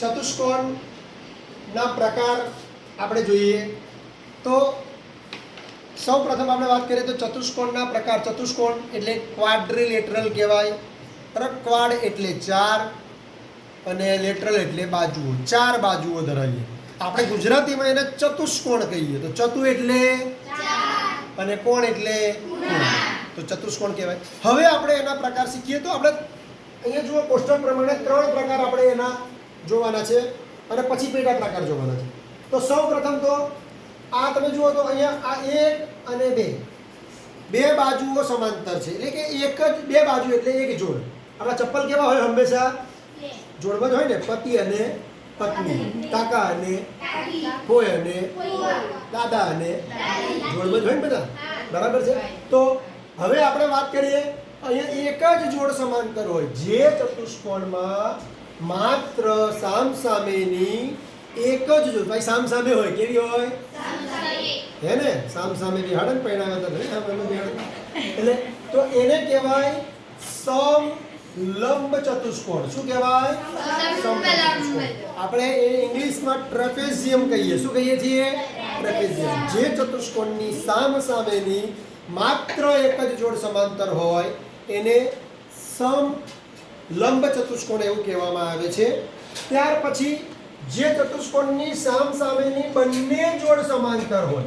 ચતુષ્કોણ ના પ્રકાર આપણે જોઈએ તો સૌ પ્રથમ આપણે વાત કરીએ તો ચતુષ્કોણના પ્રકાર. ચતુષ્કોણ એટલે ક્વાડ્રિલેટરલ કહેવાય બરાબર ક્વાડ એટલે ચાર અને લેટરલ એટલે બાજુઓ. ચાર બાજુઓ ધરાવીએ. આપણે ગુજરાતીમાં એને ચતુષ્કોણ કહીએ. તો ચતુ એટલે? અને કોણ એટલે. તો ચતુષ્કોણ કહેવાય. હવે આપણે એના પ્રકાર શીખીએ તો આપણે અહીંયા જુઓ પોસ્ટર પ્રમાણે ત્રણ પ્રકાર આપણે એના જોવાના છે અને પછી પેટા પ્રકાર જોવાના છે. તો સૌ પ્રથમ તો આ તમે જુઓ તો અહીંયા આ એક અને બે. બે બાજુઓ સમાંતર છે. એટલે કે એક જ બે બાજુ એટલે એક જોડ. આપણા ચપ્પલ કેવા હોય હંમેશા? જોડમાં જ હોય ને, પતિ અને પત્ની. કાકા અને કોઈ અને દાદા અને જોડમાં જ હોય ને બધા? બરાબર છે? તો હવે આપણે વાત કરીએ, અહીંયા એક જ જોડ સમાંતર હોય. જે ચતુષ્કોણમાં માત્ર સામસામેની એક જ જોડ ભાઈ સામસામે હોય કેવી હોય? હે ને? સામસામે બિહાડન પહેણાવ્યા હતા ને સામે એટલે તો એને કહેવાય સમ લંબ ચતુષ્કોણ. શું કહેવાય? આપણે એ ઇંગ્લિશમાં ટ્રેપેઝિયમ કહીએ. શું કહીએ છીએ? ટ્રેપેઝિયમ. જે ચતુષ્કોણની સામ સામેની માત્ર એક જ જોડ સમાંતર હોય એને સમલંબ ચતુષ્કોણ એવું કહેવામાં આવે છે. ત્યાર પછી જે ચતુષ્કોણની સામ સામેની બંને જોડ સમાંતર હોય.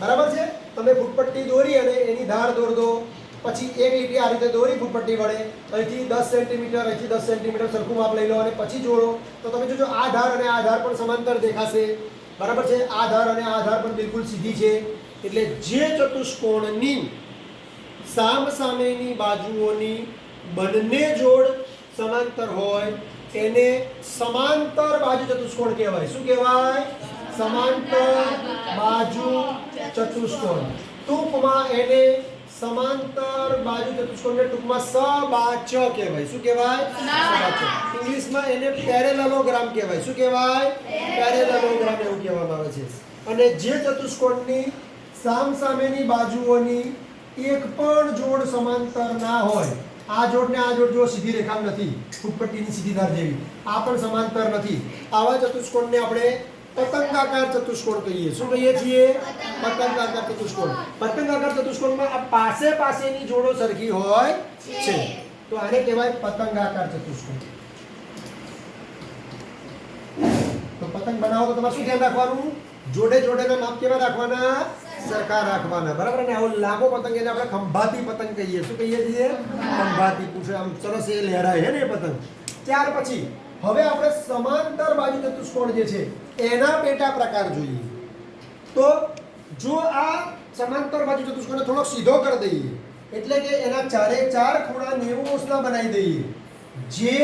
બરાબર છે? તમે ફૂટપટ્ટી દોરી અને એની ધાર દોર દો. પછી એક લીટી આ રીતે દોરી ફૂટપટ્ટી વડે. અહીંથી દસ સેન્ટીમીટર, અહીંથી દસ સેન્ટીમીટર સરખું માપ લઈ લો અને પછી જોડો. તો તમે જોજો, આ ધાર અને આ ધાર પણ સમાંતર દેખાશે. બરાબર છે? આ ધાર અને આ ધાર પણ બિલકુલ સીધી છે. એટલે જે ચતુષ્કોણની સામ સામેની બાજુઓની બંને જોડ સમાંતર હોય, એને સમાંતર બાજુ ચતુષ્કોણ કહેવાય. શું કહેવાય? સમાંતર બાજુ ચતુષ્કોણ. ટૂંકમાં એને સમાંતર બાજુ ચતુષ્કોણને ટૂંકમાં સબાચ કહેવાય. શું કહેવાય? સબાચ ઇંગ્લિશમાં એને પેરેલલોગ્રામ કહેવાય. શું કહેવાય? પેરેલલોગ્રામ એવું કહેવામાં આવે છે. અને જે ચતુષ્કોણની સામ સામેની બાજુઓની એક પણ જોડ સમાંતર ના હોય આ જોડ ને આ જોડ જો સીધી રેખા નથી ફૂટપટ્ટીની સીધી ધાર જેવી. આ પણ સમાંતર નથી. આવા ચતુષ્કોણને આપણે પતંગાકાર ચતુષ્કોણ કહીએ. શું કહીએ છીએ? પતંગાકાર ચતુષ્કોણ. પતંગાકાર ચતુષ્કોણમાં આ પાસે પાસેની જોડો સરખી હોય છે. તો આને કહેવાય પતંગાકાર ચતુષ્કોણ. તો પતંગ બનાવો તો તમારે શું ધ્યાન રાખવાનું? જોડે જોડેના માપ કેવા રાખવાના? સરખા રાખવાના. બરાબર? ને આવો લાંબો પતંગ એને આપણે ખંભાતી પતંગ કહીએ. શું કહીએ છીએ? ખંભાતી પૂછે. આમ સરસ એ લહેરાય છે ને એ પતંગ. ત્યાર પછી, હવે આપણે સમાંતર બાજુ ચતુષ્કોણ જે છે, એના પેટા પ્રકાર જોઈએ. તો જો આ સમાંતર બાજુ ચતુષ્કોણને થોડોક સીધો કરી દઈએ, એટલે કે એના ચારે ચાર ખૂણા નેવું અંશના બનાવી દઈએ. જે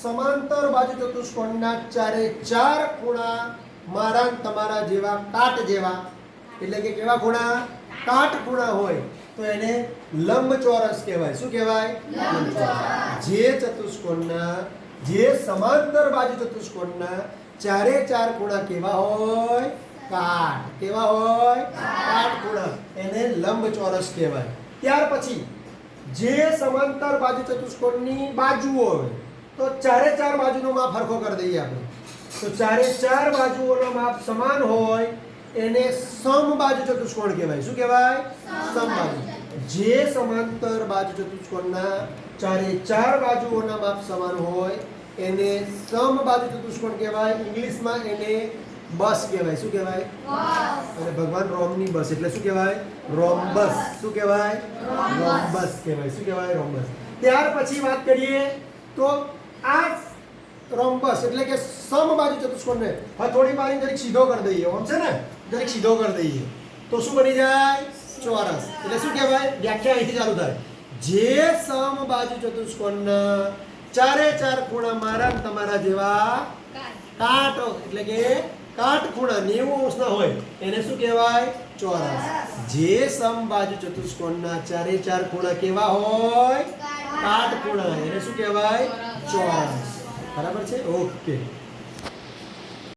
સમાંતર બાજુ ચતુષ્કોણના ચારે ચાર ખૂણા મારા તમારા જેવા કાટ જેવા એટલે કે કેવા ખૂણા? કાટ ખૂણા હોય તો એને લંબચોરસ કહેવાય. શું કહેવાય? લંબચોરસ. જે ચતુષ્કોણના જે સમાંતર બાજુ ચતુષ્કોણના ચારે ચાર ખૂણા કેવા હોય? કાટ. કેવા હોય? કાટ ખૂણા. એને લંબચોરસ કહેવાય. ત્યાર પછી જે સમાંતર બાજુ ચતુષ્કોણની બાજુઓ હોય તો ચારે ચાર બાજુનો માપ ફરખો કરી દઈએ આપણે. તો ચારે ચાર બાજુઓનો માપ સમાન હોય એને સમબાજુ ચતુષ્કોણ કહેવાય. શું કહેવાય? સમબાજુ જે સમાંતર બાજુ ચતુષ્કોણના ચારે ચાર બાજુઓના માપ સમાન હોય એને સમબાજુ ચતુષ્કોણ કહેવાય. ઇંગ્લિશમાં એને બસ કહેવાય. શું કહેવાય? અને ભગવાન રોમની બસ એટલે શું કહેવાય? રોમ્બસ. શું કહેવાય? રોમ્બસ કહેવાય. શું કહેવાય? રોમ્બસ. ત્યાર પછી વાત કરીએ તો આ રોમ્બસ એટલે કે સમબાજુ ચતુષ્કોણને હથોડી મારી જરીક સીધો કરી દઈએ આમ છે ને? જરીક સીધો કરી દઈએ. તો શું બની જાય? ચોરસ. એટલે શું કહેવાય? વ્યાખ્યા અહીંથી ચાલુ થાય. જે સમબાજુ ચતુષ્કોણના ચારે ચાર ખૂણા મારા તમારા જેવા કાટ એટલે કે કાટ ખૂણા નેવું અંશના હોય એને શું કહેવાય? ચોરસ. જે સમબાજુ ચતુષ્કોણના ચારે ચાર ખૂણા કેવા હોય? કાટ ખૂણા. એને શું કહેવાય? ચોરસ. બરાબર છે? ઓકે.